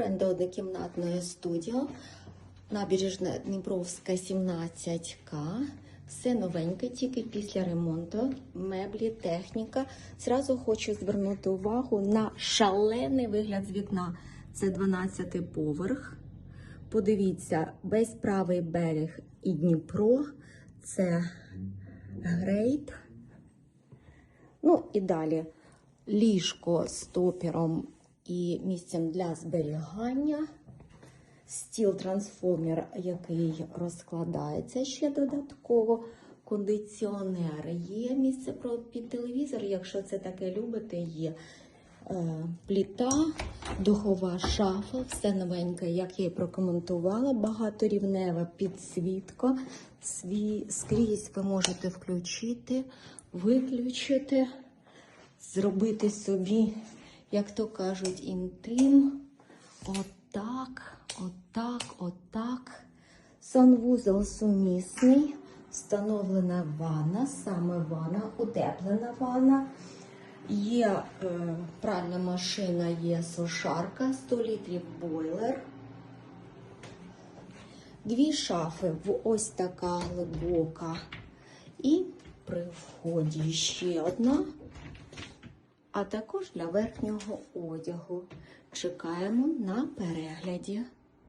Оренда однокімнатної студіо. Набережна Дніпровська 17К. Все новеньке, тільки після ремонту, меблі, техніка. Зразу хочу звернути увагу на шалений вигляд з вікна. Це 12 поверх. Подивіться, весь правий берег і Дніпро. Це грейт. Ну і далі ліжко з топером і місцем для зберігання. Стіл трансформер, який розкладається ще додатково. Кондиціонер є місце під телевізор, якщо це таке любите, є е, пліта, духова шафа, все новеньке, як я і прокоментувала, багаторівнева підсвітка. Свій, скрізь ви можете включити, виключити, зробити собі, як то кажуть, інтим. Отак, отак, отак. Санвузол сумісний, встановлена ванна, саме ванна, утеплена ванна. Є е, пральна машина, є сушарка, 100 літрів бойлер. Дві шафи в ось така глибока. І при вході ще одна а також для верхнього одягу. Чекаємо на перегляді.